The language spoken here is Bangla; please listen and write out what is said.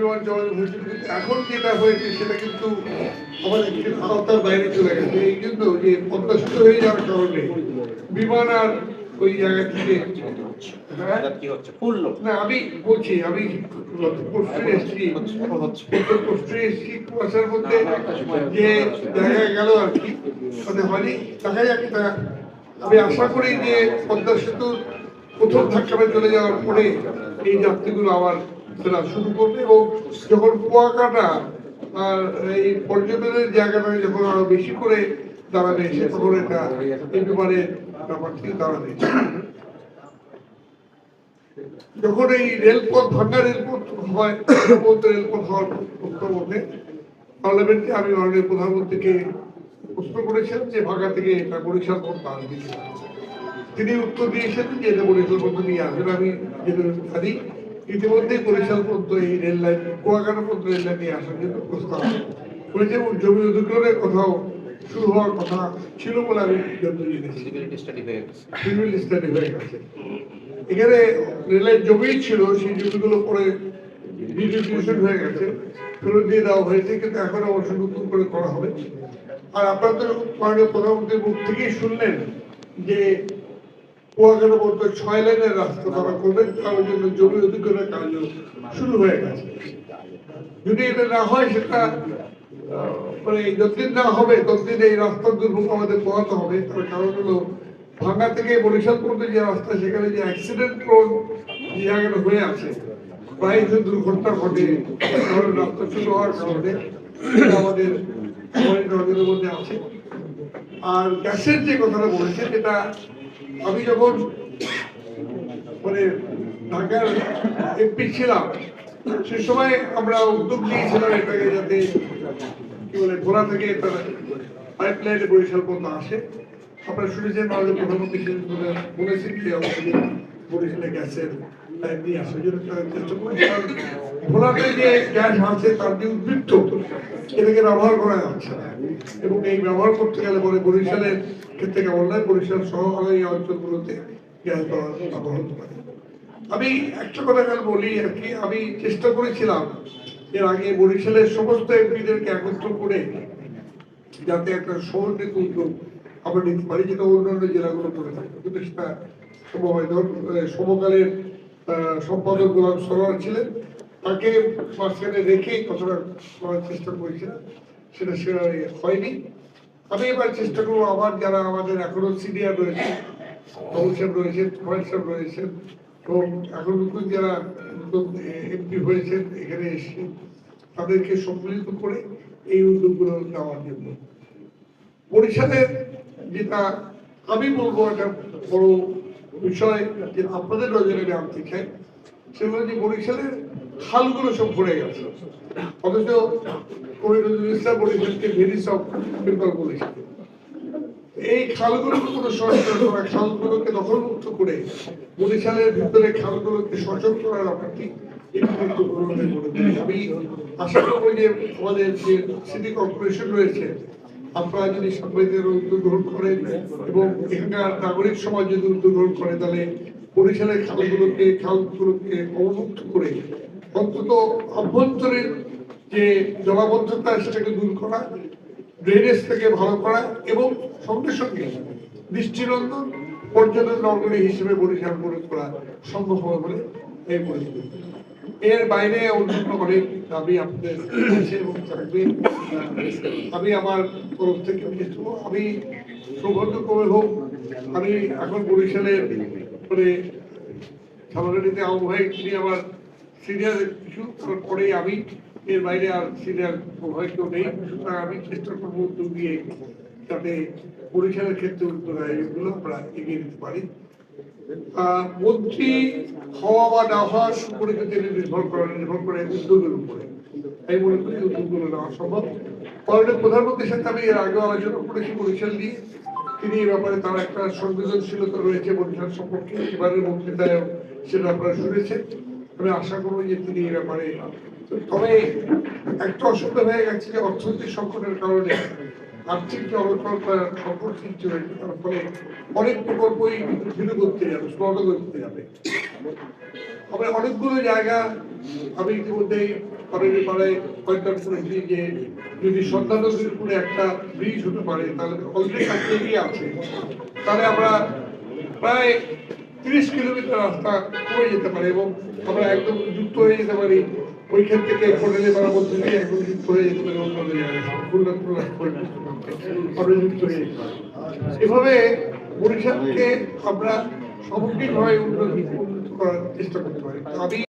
বিমান চলাচল হয়েছিল কিন্তু এখন যেটা হয়েছে সেটা কিন্তু আমাদের আওতার বাইরে চলে গেছে। এই জন্য যে পদ্মাসিত হয়ে যাওয়ার কারণে বিমান আর ওই জায়গা থেকে হ্যাঁ? না আমি বলছি আমি মধ্যে যে জায়গায় গেল আর কি। মানে হয়নি দেখা যাক আমি আশা করি যে পদ্মা সেতুর প্রথম ধাক্কাটা চলে যাওয়ার পরে এই যাত্রীগুলো আবার ফেরা শুরু করবে এবং যখন কুয়াকাটা আর এই পর্যটনের জায়গাটা যখন আরও বেশি করে দাঁড়াবে, সে তখন এটা এই ব্যাপারটি দাঁড়াবে যখন এই রেলপথ ভাঙ্গা রেলপথ হয়, রেলপথ হওয়ার প্রস্তাব ওঠে পার্লামেন্টে আমি মাননীয় প্রধানমন্ত্রীকে প্রশ্ন করেছিলাম যে ভাঙ্গা থেকে এটা বরিশাল পর্যন্ত আসবে। তিনি উত্তর দিয়েছেন যে এটা বরিশাল পর্যন্ত নিয়ে আসবেন, আমি যেটা জানি ইতিমধ্যে বরিশাল পর্যন্ত এই রেল লাইন কুয়াকাটা পর্যন্ত রেল লাইন নিয়ে আসার জন্য প্রস্তাব হয়েছে এবং জমি অধিগ্রহণের কথাও শুরু হওয়ার কথা ছিল বলে আমি সিভিল স্টাডি হয়ে গেছে। এখানে রেলের জমি ছিল সেই জমিগুলো পরে ডিস্ট্রিবিউশন হয়ে গেছে ফেরত দিয়ে দেওয়া হয়েছে কিন্তু এখন অবশ্য নতুন করে করা হবে। আর আপনারা তো মাননীয় প্রধানমন্ত্রীর মুখ থেকেই শুনলেন যে কুয়াকাটা বলতে ছয় লাইনের রাস্তা তারা করবেন তার জন্য জমি অধিগ্রহণের কাজ শুরু হয়ে গেছে। যদি এটা না হয়, সেটা মানে যতদিন না হবে, ততদিন এই রাস্তার দুর্ভোগ আমাদের পোহাতে হবে। তার কারণ হলো, ভাঙ্গা থেকে বরিশাল পর্যন্ত যে রাস্তা, সেখানে যে অ্যাক্সিডেন্ট প্রোন যে জায়গাটা হয়ে আছে, প্রায় যে দুর্ঘটনা ঘটে কারণ রাস্তা ছোট হওয়ার কারণে আমাদের মধ্যে আছে। আর গ্যাসের যে কথাটা বলেছে এটা আমি যখন মানে ঢাকার এমপি ছিলাম, সে সময় আমরা উদ্যোগ নিয়েছিলাম এটাকে যাতে কি বলে ঘোড়া থেকে পাইপ লাইনে বরিশাল পর্যন্ত আসে। আপনারা শুনেছেন মাননীয় প্রধানমন্ত্রী বলেছেন যে আমাদের বরিশালে গ্যাসের আমি একটা কথা কাল বলি, আর কি, আমি চেষ্টা করেছিলাম এর আগে বরিশালের সমস্ত এমপিদেরকে একত্র করে যাতে একটা সমন্বিত উদ্যোগ আমরা নিতে পারি, যেটা অন্যান্য জেলাগুলো করে থাকে। কিন্তু সেটা সমকালের সম্পাদক গোলাম সরোয়ার ছিলেন। তাকে মাঝখানে রেখে কথাটা করার চেষ্টা করেছিলাম। সেটা সেটা হয়নি। আমি এবার চেষ্টা করব আমার যারা আমাদের এখনও সিনিয়র রয়েছে বাবুল সাহেব রয়েছেন কুমার সাহেব রয়েছেন, এবং এখন নতুন যারা এমপি হয়েছেন, এখানে এসে তাদেরকে সম্মিলিত করে এই উদ্যোগগুলো নেওয়ার জন্য। বরিশালের যেটা, আমি বলব একটা বড় বিষয় আপনাদের নজরে সেগুলো যে বরিশালের খালগুলো সব ভরে গেছে অথচ কবি নজরুল ইসলাম বরিশালকে এই করা খালগুলোকে দখলমুক্ত করে বরিশালের ভিতরে খালগুলোকে সচল করার করি। আমি আশা করব যে আমাদের যে সিটি কর্পোরেশন রয়েছে আপনারা যদি সাংবাদিকের উদ্যোগ গ্রহণ করেন এবং এখানকার নাগরিক সমাজ যদি উদ্যোগ গ্রহণ করে, তাহলে বরিশালের খালগুলোকে খালগুলোকে অবমুক্ত করে অন্তত অভ্যন্তরীণ যে জলাবদ্ধতা সেটাকে দূর করা ড্রেনেজ থেকে ভালো করা এবং সঙ্গে সঙ্গে দৃষ্টিনন্দন পর্যটন নগরী হিসেবে বরিশাল গড়ে তোলা সম্ভব হবে বলে এই করি। এর বাইরে অন্যান্য অনেক দাবি আপনাদের আমি আমার তরফ থেকে কিছু আমি সৌভাগ্যক্রমে হোক, আমি এখন বরিশালের মানে তিনি আমার সিনিয়র কিছু আমি এর বাইরে আর সিনিয়র কেউ নেই। সুতরাং আমি চেষ্টা করব উদ্যোগ দিয়ে যাতে বরিশালের ক্ষেত্রে উদ্যোগ এগুলো আমরা এগিয়ে দিতে পারি। মন্ত্রী হওয়া বা না নির্ভর নির্ভর করে উদ্যোগের উপরে। আমি মনে করি উদ্যোগগুলো নেওয়া সম্ভব। প্রধানমন্ত্রীর সাথে আমি এর আগেও আলোচনা করেছি বরিশাল নিয়ে। তিনি এই ব্যাপারে তার একটা সংবেদনশীলতা রয়েছে বরিশাল সম্পর্কে। এবারের বক্তৃতায় সেটা আপনারা শুনেছেন আমি আশা করব যে তিনি এই ব্যাপারে তবে একটা অসুবিধা হয়ে গেছে যে অর্থনৈতিক সংকটের কারণে আর্থিক যে অবকল্পনা সংকট সৃষ্টি হয়েছে ফলে অনেক প্রকল্পই ফিরে করতে যাবে স্মরণ করতে যাবে। তবে অনেকগুলো জায়গা আমি ইতিমধ্যেই অলরেডি পারে কয়েকটা শুনেছি যে যদি সন্ধ্যা নদীর উপরে একটা ব্রিজ হতে পারে, তাহলে অলরেডি কাছে এগিয়ে আছে। তাহলে আমরা প্রায় তিরিশ কিলোমিটার রাস্তা কমে যেতে পারে এবং আমরা একদম যুক্ত হয়ে যেতে পারি। ওইখান থেকে দিয়ে একদম করে হয়ে এভাবে বরিশালকে আমরা সামগ্রিকভাবে উন্নত উন্নত করার চেষ্টা করতে পারি। আমি